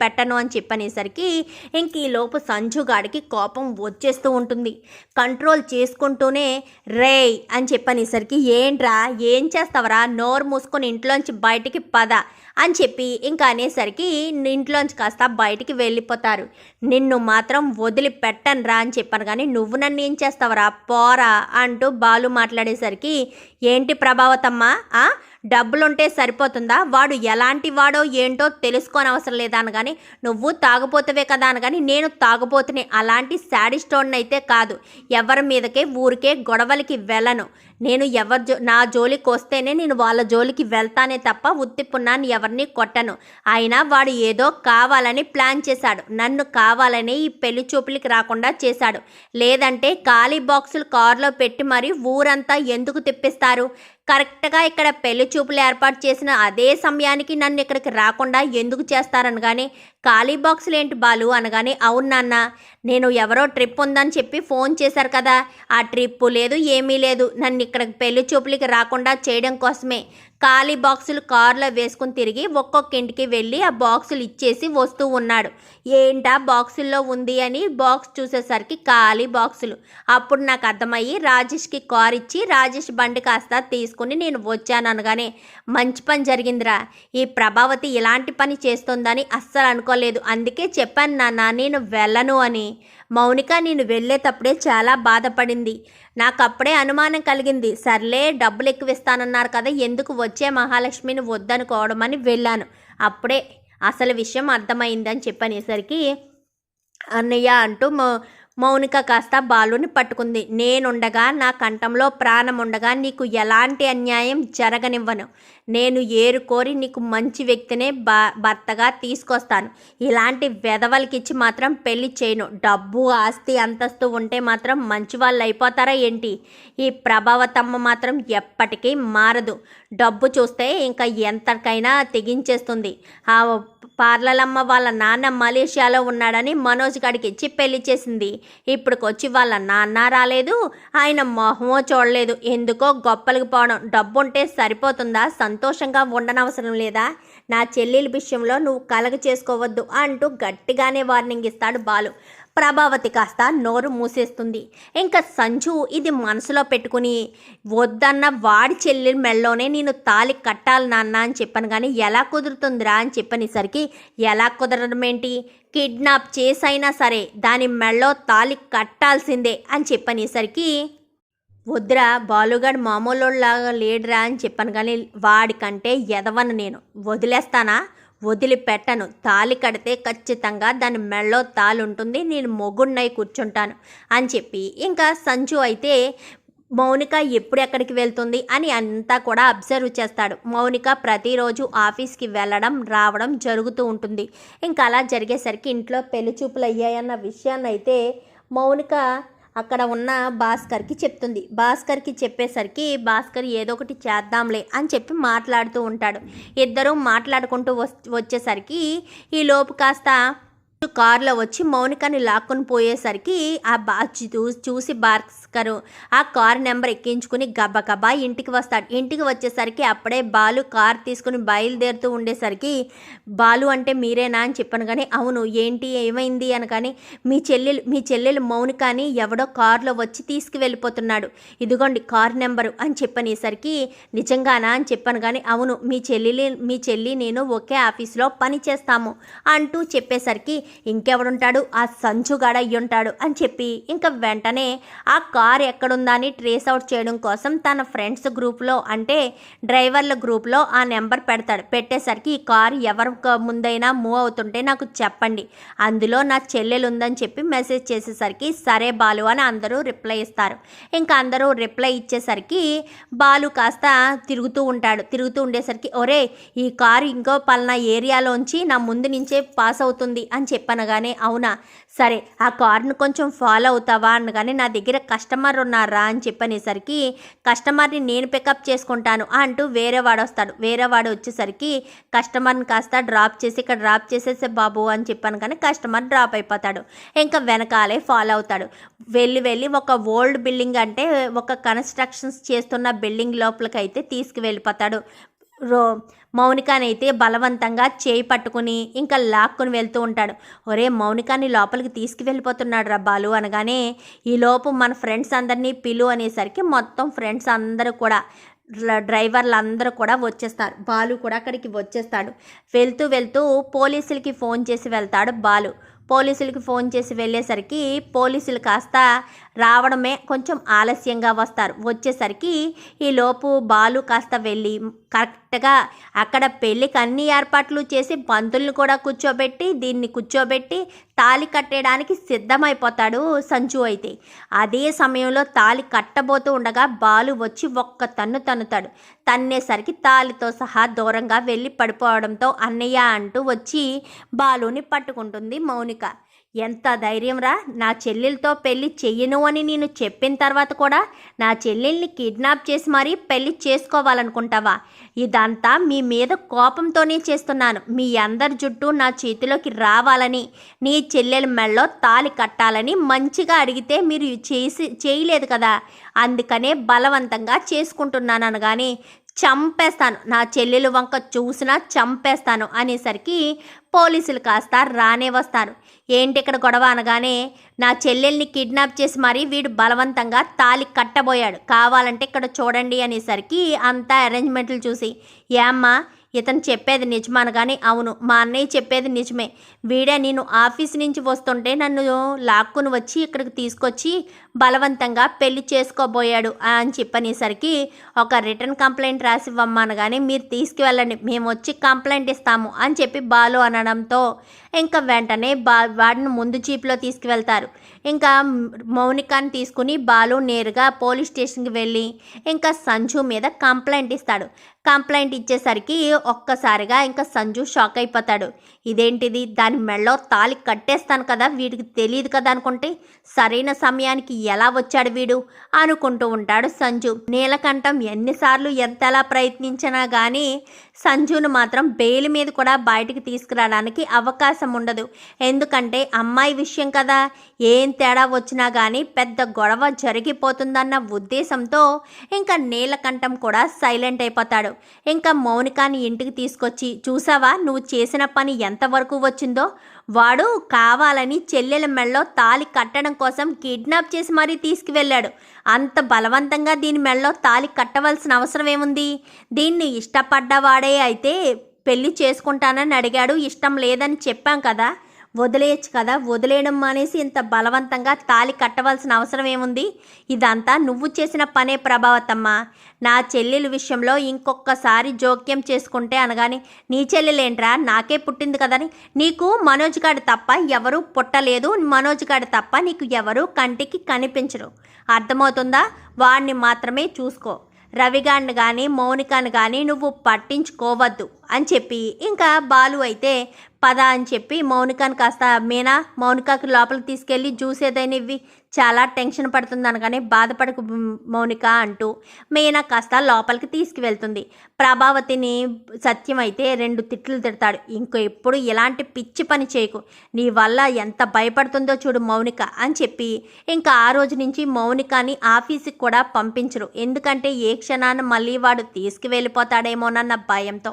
పెట్టను అని చెప్పనేసరికి ఇంక ఈ లోపు సంజుగాడికి కోపం వచ్చేస్తూ ఉంటుంది. కంట్రోల్ చేసుకుంటూనే రేయ్ అని చెప్పనేసరికి ఏంట్రా? ఏం చేస్తావరా? నోరు మూసుకొని ఇంట్లోంచి బయటికి పద అని చెప్పి ఇంకా అనేసరికి ఇంట్లోంచి కాస్త బయటికి వెళ్ళిపోతారు. నిన్ను మాత్రం వదిలి పెట్టనురా అని చెప్పాను. కానీ నువ్వు నన్ను ఏం చేస్తావరా? పోరా అంటూ బాలు మాట్లాడేసరికి ఏంటి ప్రభావతమ్మా? డబ్బులుంటే సరిపోతుందా? వాడు ఎలాంటి వాడో ఏంటో తెలుసుకోని అవసరం లేదా అనగాని నువ్వు తాగుపోతవే కదా అనగాని నేను తాగుపోతునే అలాంటి శాడిస్టోన్ అయితే కాదు. ఎవరి మీదకే ఊరికే గొడవలకి వెళ్ళను. నేను ఎవరి జో నా జోలికి వస్తేనే నేను వాళ్ళ జోలికి వెళ్తానే తప్ప ఉత్తిపున్నాను ఎవరిని కొట్టను. అయినా వాడు ఏదో కావాలని ప్లాన్ చేశాడు. నన్ను కావాలని ఈ పెళ్ళి చూపులకి రాకుండా చేశాడు. లేదంటే ఖాళీ బాక్సులు కారులో పెట్టి మరి ఊరంతా ఎందుకు తెప్పిస్తారు? కరెక్ట్గా ఇక్కడ పెళ్ళి చూపులు ఏర్పాటు చేసిన అదే సమయానికి నన్ను ఇక్కడికి రాకుండా ఎందుకు చేస్తారనగానే ఖాళీ బాక్సులు ఏంటి బాలు? అనగానే అవును నాన్న నేను ఎవరో ట్రిప్ ఉందని చెప్పి ఫోన్ చేశారు కదా. ఆ ట్రిప్పు లేదు ఏమీ లేదు. నన్ను ఇక్కడ పెళ్ళి చూపులకి రాకుండా చేయడం కోసమే. ఖాళీ బాక్సులు కారులో వేసుకుని తిరిగి ఒక్కొక్క ఇంటికి వెళ్ళి ఆ బాక్సులు ఇచ్చేసి వస్తూ ఉన్నాడు. ఏంటా బాక్సుల్లో ఉంది అని బాక్స్ చూసేసరికి ఖాళీ బాక్సులు. అప్పుడు నాకు అర్థమయ్యి రాజేష్కి కార్ ఇచ్చి రాజేష్ బండి కాస్త తీసుకుని నేను వచ్చాను అనగానే మంచి పని జరిగిందిరా. ఈ ప్రభావతి ఇలాంటి పని చేస్తుందని అస్సలు అనుకోలేదు. అందుకే చెప్పాను నాన్న నేను వెళ్ళను అని. మౌనిక నేను వెళ్ళేటప్పుడే చాలా బాధపడింది. నాకు అప్పుడే అనుమానం కలిగింది. సర్లే డబ్బులు ఎక్కువ ఇస్తానన్నారు కదా ఎందుకు వచ్చే మహాలక్ష్మిని వద్దనుకోవడం అని వెళ్ళాను. అప్పుడే అసలు విషయం అర్థమైందని చెప్పనేసరికి అన్నయ్య అంటూ మౌనిక కాస్త బాలుని పట్టుకుంది. నేనుండగా నా కంఠంలో ప్రాణం ఉండగా నీకు ఎలాంటి అన్యాయం జరగనివ్వను. నేను ఏరుకోరి నీకు మంచి వ్యక్తినే బా భర్తగా తీసుకొస్తాను. ఇలాంటి వెధవలకిచ్చి మాత్రం పెళ్ళి చేయను. డబ్బు ఆస్తి అంతస్తు ఉంటే మాత్రం మంచి వాళ్ళు అయిపోతారా ఏంటి? ఈ ప్రభావతమ్మ మాత్రం ఎప్పటికీ మారదు. డబ్బు చూస్తే ఇంకా ఎంతకైనా తెగించేస్తుంది. ఆ పార్లలమ్మ వాళ్ళ నాన్న మలేషియాలో ఉన్నాడని మనోజ్ గడికి ఇచ్చి పెళ్ళి చేసింది. ఇప్పుడుకొచ్చి వాళ్ళ నాన్న రాలేదు ఆయన మొహమో చూడలేదు. ఎందుకో గొప్పలకి పోవడం. డబ్బు ఉంటే సరిపోతుందా? సంతోషంగా ఉండనవసరం లేదా? నా చెల్లెల విషయంలో నువ్వు కలగ చేసుకోవద్దు అంటూ గట్టిగానే వార్నింగ్ ఇస్తాడు బాలు. ప్రభావతి కాస్త నోరు మూసేస్తుంది. ఇంకా సంజు ఇది మనసులో పెట్టుకుని వద్దన్న వాడి చెల్లి మెళ్ళలోనే నేను తాలి కట్టాలి నాన్న అని చెప్పాను కానీ ఎలా కుదురుతుందిరా అని చెప్పనేసరికి ఎలా కుదరడం ఏంటి? కిడ్నాప్ చేసైనా సరే దాని మెళ్ళో తాలి కట్టాల్సిందే అని చెప్పనేసరికి వద్దురా బాలుగాడు మామూలులాగా లేడురా అని చెప్పాను కానీ వాడికంటే ఎదవను నేను. వదిలేస్తానా? వదిలిపెట్టను. తాలి కడితే ఖచ్చితంగా దాని మెళ్ళో తాలి ఉంటుంది నేను మొగుడినై కూర్చుంటాను అని చెప్పి. ఇంకా సంచు అయితే మౌనిక ఎప్పుడు ఎక్కడికి వెళ్తుంది అని అంతా కూడా అబ్జర్వ్ చేస్తాడు. మౌనిక ప్రతిరోజు ఆఫీస్కి వెళ్ళడం రావడం జరుగుతూ ఉంటుంది. ఇంకా అలా జరిగేసరికి ఇంట్లో పెళ్ళి చూపులు అయ్యాయన్న విషయాన్ని అయితే మౌనిక అక్కడ ఉన్న భాస్కర్కి చెప్తుంది. భాస్కర్కి చెప్పేసరికి భాస్కర్ ఏదో ఒకటి చేద్దాంలే అని చెప్పి మాట్లాడుతూ ఉంటాడు. ఇద్దరు మాట్లాడుకుంటూ వచ్చేసరికి ఈ లోపు కాస్త కారులో వచ్చి మౌనికని లాక్కొని పోయేసరికి ఆ బా చూ చూసి భాస్కర్ ఆ కార్ నెంబర్ ఎక్కించుకుని గబగబా ఇంటికి వస్తాడు. ఇంటికి వచ్చేసరికి అప్పుడే బాలు కార్ తీసుకుని బయలుదేరుతూ ఉండేసరికి బాలు అంటే మీరేనా? అని చెప్పాను కానీ అవును. ఏంటి? ఏమైంది? అని కానీ మీ చెల్లెలు మీ చెల్లెలు మౌనికని ఎవడో కారులో వచ్చి తీసుకువెళ్ళిపోతున్నాడు. ఇదిగోండి కార్ నెంబరు అని చెప్పనేసరికి నిజంగానా? అని చెప్పాను కానీ అవును. మీ చెల్లి మీ చెల్లి నేను ఒకే ఆఫీస్లో పని చేస్తాము అంటూ చెప్పేసరికి ఇంకెవడుంటాడు? ఆ సంచుగాడ అయ్యి ఉంటాడు అని చెప్పి ఇంకా వెంటనే ఆ కార్ ఎక్కడుందా అని ట్రేస్ అవుట్ చేయడం కోసం తన ఫ్రెండ్స్ గ్రూప్లో అంటే డ్రైవర్ల గ్రూప్లో ఆ నెంబర్ పెడతాడు. పెట్టేసరికి ఈ కార్ ఎవరి ముందైనా మూవ్ అవుతుంటే నాకు చెప్పండి. అందులో నా చెల్లెలు ఉందని చెప్పి మెసేజ్ చేసేసరికి సరే బాలు అని అందరూ రిప్లై ఇస్తారు. ఇంకా అందరూ రిప్లై ఇచ్చేసరికి బాలు కాస్త తిరుగుతూ ఉంటాడు. తిరుగుతూ ఉండేసరికి ఒరే ఈ కారు ఇంకో పలానా ఏరియాలోంచి నా ముందు నుంచే పాస్ అవుతుంది అని చెప్పనగానే అవునా? సరే ఆ కార్ను కొంచెం ఫాలో అవుతావా? అనగానే నా దగ్గర కస్టమర్ ఉన్నారా? అని చెప్పనేసరికి కస్టమర్ని నేను పికప్ చేసుకుంటాను అంటూ వేరే వాడు వస్తాడు వేరే వాడు వచ్చేసరికి కస్టమర్ని కాస్త డ్రాప్ చేసి ఇక్కడ డ్రాప్ చేసేసే బాబు అని చెప్పాను కానీ కస్టమర్ డ్రాప్ అయిపోతాడు. ఇంకా వెనకాలే ఫాలో అవుతాడు. వెళ్ళి వెళ్ళి ఒక ఓల్డ్ బిల్డింగ్ అంటే ఒక కన్స్ట్రక్షన్స్ చేస్తున్న బిల్డింగ్ లోపలికి అయితే తీసుకువెళ్ళిపోతాడు. రో మౌనికానైతే బలవంతంగా చేయి పట్టుకుని ఇంకా లాక్కుని వెళ్తూ ఉంటాడు. ఒరే మౌనికాన్ని లోపలికి తీసుకువెళ్ళిపోతున్నాడు రా బాలు అనగానే ఈ లోపు మన ఫ్రెండ్స్ అందరినీ పిలు అనేసరికి మొత్తం ఫ్రెండ్స్ అందరూ కూడా డ్రైవర్లు అందరూ కూడా వచ్చేస్తారు. బాలు కూడా అక్కడికి వచ్చేస్తాడు. వెళ్తూ వెళ్తూ పోలీసులకి ఫోన్ చేసి వెళ్తాడు బాలు. పోలీసులకి ఫోన్ చేసి వెళ్ళేసరికి పోలీసులు కాస్త రావడమే కొంచెం ఆలస్యంగా వస్తారు. వచ్చేసరికి ఈ లోపు బాలు కాస్త వెళ్ళి కరెక్ట్గా అక్కడ పెళ్ళికి అన్ని ఏర్పాట్లు చేసి పంతుల్ని కూడా కూర్చోబెట్టి దీన్ని కూర్చోబెట్టి తాళి కట్టేయడానికి సిద్ధమైపోతాడు సంచు అయితే. అదే సమయంలో తాళి కట్టబోతూ ఉండగా బాలు వచ్చి ఒక్క తన్ను తన్నుతాడు. తన్నేసరికి తాళితో సహా దూరంగా వెళ్ళి పడిపోవడంతో అన్నయ్య అంటూ వచ్చి బాలుని పట్టుకుంటుంది మౌనిక. ఎంత ధైర్యంరా? నా చెల్లెలతో పెళ్ళి చెయ్యను అని నేను చెప్పిన తర్వాత కూడా నా చెల్లెల్ని కిడ్నాప్ చేసి మరీ పెళ్ళి చేసుకోవాలనుకుంటావా? ఇదంతా మీ మీద కోపంతోనే చేస్తున్నాను. మీ అందరి జుట్టు నా చేతిలోకి రావాలని నీ చెల్లెల మెళ్ళలో తాలి కట్టాలని మంచిగా అడిగితే మీరు చేసి చేయలేదు కదా? అందుకనే బలవంతంగా చేసుకుంటున్నాను అనగానే చంపేస్తాను. నా చెల్లెలు వంక చూసినా చంపేస్తాను అనేసరికి పోలీసులు కాస్త రానే వస్తారు. ఏంటి ఇక్కడ గొడవ అనగానే నా చెల్లెల్ని కిడ్నాప్ చేసి మరీ వీడు బలవంతంగా తాలి కట్టబోయాడు. కావాలంటే ఇక్కడ చూడండి అనేసరికి అంతా అరేంజ్మెంట్లు చూసి ఏమ్మా ఇతను చెప్పేది నిజమనగానే అవును మా అన్నయ్య చెప్పేది నిజమే. వీడే నేను ఆఫీస్ నుంచి వస్తుంటే నన్ను లాక్కుని వచ్చి ఇక్కడికి తీసుకొచ్చి బలవంతంగా పెళ్ళి చేసుకోబోయాడు అని చెప్పనేసరికి ఒక రిటర్న్ కంప్లైంట్ రాసి ఇవ్వమ్మనగానే మీరు తీసుకువెళ్ళండి మేము వచ్చి కంప్లైంట్ ఇస్తాము అని చెప్పి బాలు అనడంతో ఇంకా వెంటనే బా వాడిని ముందు జీప్లో తీసుకువెళ్తారు. ఇంకా మౌనికాని తీసుకుని బాలు నేరుగా పోలీస్ స్టేషన్కి వెళ్ళి ఇంకా సంజు మీద కంప్లైంట్ ఇస్తాడు. కంప్లైంట్ ఇచ్చేసరికి ఒక్కసారిగా ఇంకా సంజు షాక్ అయిపోతాడు. ఇదేంటిది? దాని మెళ్ళో తాలి కట్టేస్తాను కదా వీడికి తెలియదు కదా అనుకుంటే సరైన సమయానికి ఎలా వచ్చాడు వీడు? అనుకుంటూ ఉంటాడు సంజు. నీలకంఠం ఎన్నిసార్లు ఎంతలా ప్రయత్నించినా కానీ సంజును మాత్రం బెయిల్ మీద కూడా బయటికి తీసుకురావడానికి అవకాశం ఉండదు. ఎందుకంటే అమ్మాయి విషయం కదా. ఏం తేడా వచ్చినా కానీ పెద్ద గొడవ జరిగిపోతుందన్న ఉద్దేశంతో ఇంకా నీలకంఠం కూడా సైలెంట్ అయిపోతాడు. ఇంకా మౌనికాని ఇంటికి తీసుకొచ్చి చూసావా? నువ్వు చేసిన పని ఎంతవరకు వచ్చిందో? వాడు కావాలని చెల్లెల మెళ్ళలో తాలి కట్టడం కోసం కిడ్నాప్ చేసి మరీ తీసుకువెళ్ళాడు. అంత బలవంతంగా దీని మెళ్ళలో తాలి కట్టవలసిన అవసరం ఏముంది? దీన్ని ఇష్టపడ్డవాడే అయితే పెళ్ళి చేసుకుంటానని అడిగాడు. ఇష్టం లేదని చెప్పాం కదా. వదిలేయచ్చు కదా. వదిలేయడం మానేసి ఇంత బలవంతంగా తాలి కట్టవలసిన అవసరం ఏముంది? ఇదంతా నువ్వు చేసిన పనే ప్రభావతమ్మ. నా చెల్లెల విషయంలో ఇంకొకసారి జోక్యం చేసుకుంటే అనగానే నీ చెల్లెలేంట్రా? నాకే పుట్టింది కదని. నీకు మనోజ్ గాడు తప్ప ఎవరు పుట్టలేదు. మనోజ్ గాడు తప్ప నీకు ఎవరు కంటికి కనిపించరు. అర్థమవుతుందా? వాడిని మాత్రమే చూసుకో. రవిగాన్ని కానీ మౌనికాని కానీ నువ్వు పట్టించుకోవద్దు అని చెప్పి ఇంకా బాలు అయితే పద అని చెప్పి మౌనికాని కాస్త మీనా మౌనికాకి లోపలికి తీసుకెళ్ళి జ్యూస్ ఏదైనా ఇవ్వి. చాలా టెన్షన్ పడుతుంది అనగానే బాధపడకు మౌనిక అంటూ మీనా కాస్త లోపలికి తీసుకువెళ్తుంది. ప్రభావతిని సత్యం అయితే రెండు తిట్లు తిడతాడు. ఇంకో ఎప్పుడు ఇలాంటి పిచ్చి పని చేయకు. నీ వల్ల ఎంత భయపడుతుందో చూడు మౌనిక అని చెప్పి ఇంకా ఆ రోజు నుంచి మౌనికాని ఆఫీస్కి కూడా పంపించరు. ఎందుకంటే ఏ క్షణాన్ని మళ్ళీ వాడు తీసుకువెళ్ళిపోతాడేమోనన్న భయంతో.